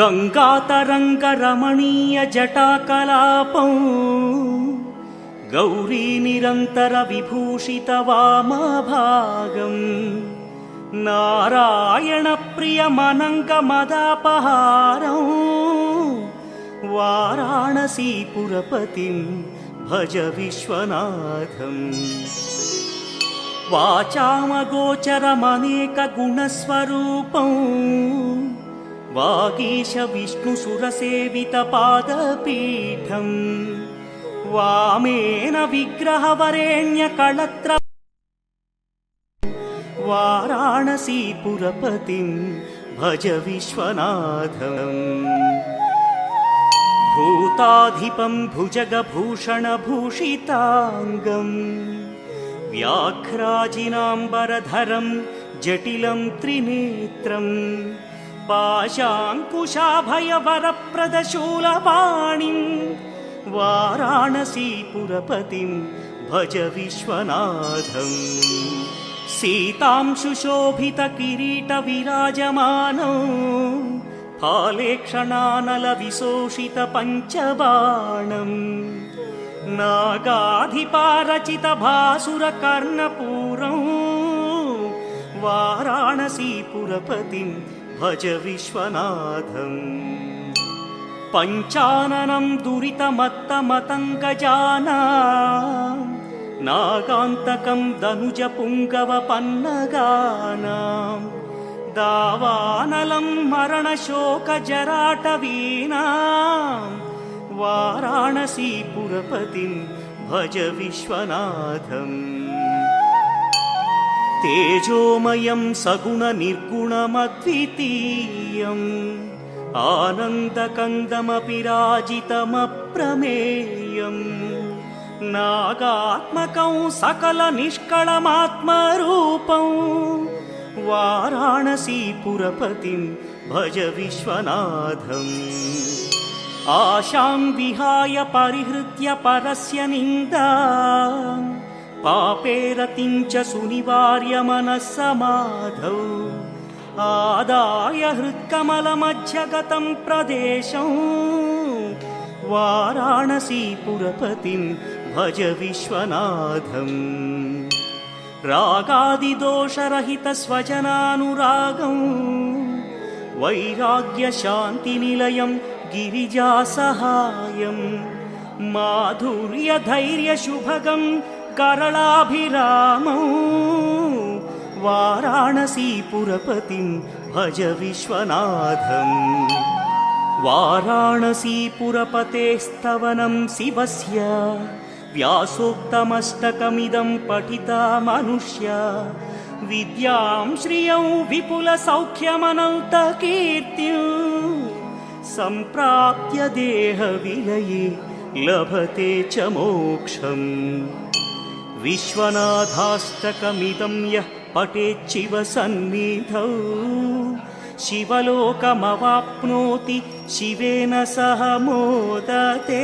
గంగాతరంగరమణీయ జటాకలాపం. గౌరీ నిరంతర విభూషిత వామభాగం. నారాయణ ప్రియమనంగ మదాపహారం. వారాణసీపురపతిం భజ విశ్వనాథం. వాచామగోచరమనేక గుణస్వరూపం. वागीशविष्णुसुरसेवितपादपीठम् वामेन विग्रहवरेण्यकळत्र वाराणसीपुरपतिं भज विश्वनाथम् भूताधिपं भुजगभूषणभूषिताङ्गम् व्याघ्राजिनाम्बरधरं जटिलं त्रिनेत्रम् पाशाङ्कुशाभयवरप्रदशूलपाणिं वाराणसीपुरपतिं भज विश्वनाथम् सीतां सुशोभितकिरीटविराजमानौ फालेक्षणानलविशोषितपञ्चबाणम् नागाधिपारचितभासुरकर्णपूरौ वाराणसीपुरपतिम् విరాజమానం ఫాలేక్షణానల విశోషిత పంచబాణం నాగాధిపారచిత భాసుర కర్ణపూరం వారాణసీపురపతిం భజ విశ్వనాథం. పంచాననం దురితమత్తమతంగజానా. నాగాంతకం దనుజ పుంగవ పన్నగానాం. దావానలం మరణశోక జరాటవీనా వారాణసీపురపతిం భజ విశ్వనాథం తేజోమయం సగుణ నిర్గుణమద్వితీయం. ఆనందకందమపి రాజితమప్రమేయం. నాగాత్మకం సకల నిష్కళమాత్మరూపం. వారాణసీపురపతిం భజ విశ్వనాథం. ఆశాం విహాయ పరిహృత్య పరస్య నిందా పాపేరతిం చ సునివార్య మనస్సమాధౌ ఆదాయ హృత్కమలమధ్యగతం ప్రదేశం వారాణసీపురపతిం करलाभिरामौ वाराणसीपुरपतिं भज विश्वनाथम् वाराणसीपुरपतेस्तवनं शिवस्य व्यासोक्तमस्तकमिदं पठिता मनुष्या विद्यां श्रियौ विपुलसौख्यमनन्तकीर्त्य सम्प्राप्य देहविलये लभते च मोक्षम् विश्वनाथाष्टकमिदं यः पठेच्छिव सन्निधौ शिवलोकमवाप्नोति शिवेन सह मोदते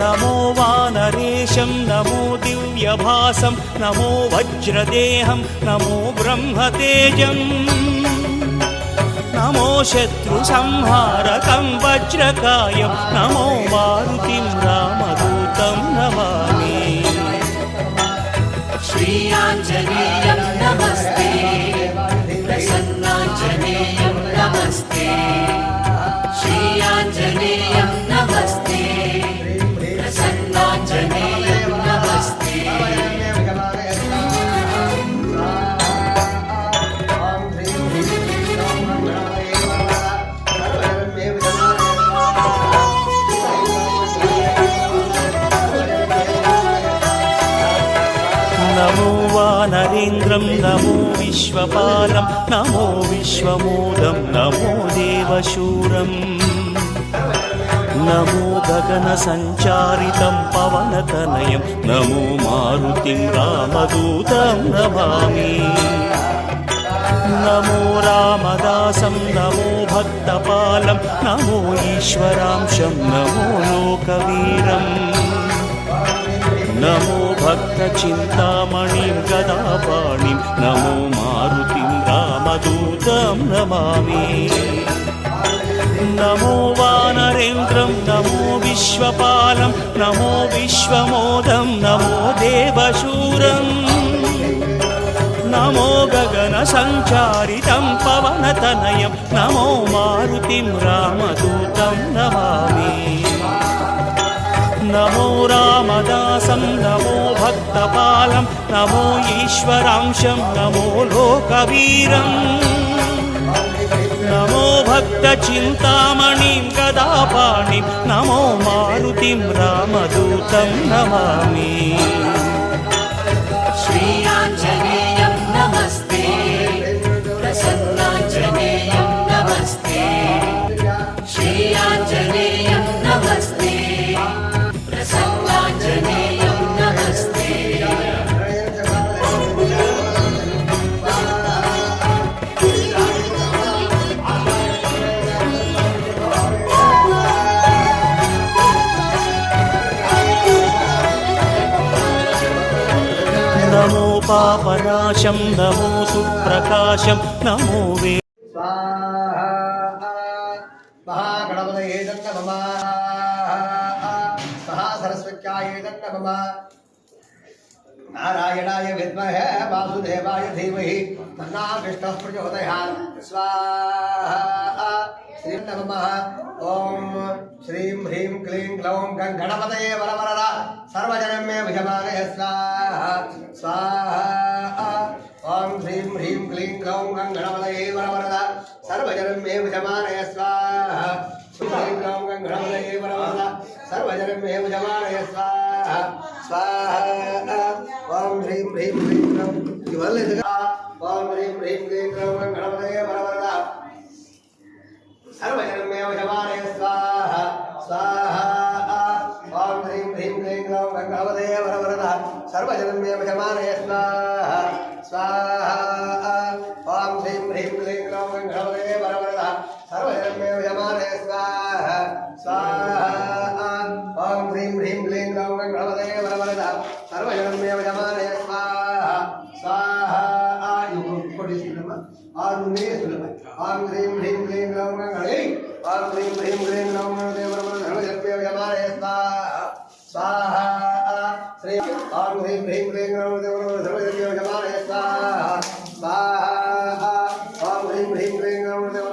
नमो वानरेशं नमो दिव्यभासं नमो वज्रदेहं नमो ब्रह्मतेजम् नमो शत्रुसंहारकं वज्रकायं नमो मारु వానరేంద్రం నమో విశ్వపాలం నమో విశ్వమూలం నమో దేవశూరం. నమో గగన సంచారితం పవనతనయం నమో మారుతిం రామదూతం నమామి. నమో రామదాసం నమో భక్తపాలం నమో ఈశ్వరాంశం నమో లోకవీరం. నమో భక్త చింతామణిం గదాపాణిం నమో మారుతిం రామదూతం నమామి. నమో వానరేంద్రం నమో విశ్వపాలం నమో విశ్వమోదం నమో దేవశూరం. నమో గగన సంచారితం పవనతనయం నమో మారుతిం రామదూతం నమామి. నమో రామదాసం నమో భక్తపాలం నమో ఈశ్వరాంశం నమో లోకవీరం నమో భక్త చింతామణిం గదాపాణిం నమో మారుతిం రామదూతం నమామి पापनाशं नमो सुप्रकाशं नमो वे महागणपतये दत्त मम महासरस्वत्याये दत्त मम नारायणाय विद्महे वासुदेवाय धीमहि तन्ना विष्णुः प्रचोदयात्। स्वाहा। श्रीं नमः ॐ श्रीं ह्रीं क्लीं ग्लौं गं गणपतये वरवरद सर्वजनं मे विजमानय स्वाहा। स्वाहा। ॐ ह्रीं ह्रीं क्लीं ग्लौं गं गणपतये वरवरद सर्वजनं मे विजमानय स्वाहा ह्रीं ग्लौं गं स्वाहा। स्वाहा। ஓம் ஹ்ரீம் ஹ்ரீம் ஹ்ரீம் ரம் இவ்வளவு இது ஓம் ஹ்ரீம் ஹ்ரீம் ஹ்ரீம் ரம் கணபதே பரவத சர்வஜன்மே வசவாரே ஸ்வாஹ ஸ்வாஹ ஓம் ஹ்ரீம் ஹ்ரீம் ஹ்ரீம் ரம் கணபதே பரவத சர்வஜன்மே வசவாரே ஸ்வாஹ ஸ்வாஹ ஓம் ஹ்ரீம் ஹ்ரீம் ஹ்ரீம் ரம் கணபதே over there.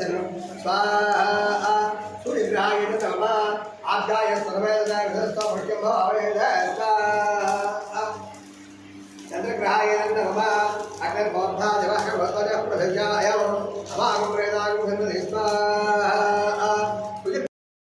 శరణం స్వాహ. సూర్యగ్రహాయ తమ ఆభ్యాయ సర్వేదాయస్వృత్యం భావేద చంద్రగ్రహాయ తమ అగ్నిర్మోర్ధాదివ ప్రసజ్ఞాయ అమాగుప్రేద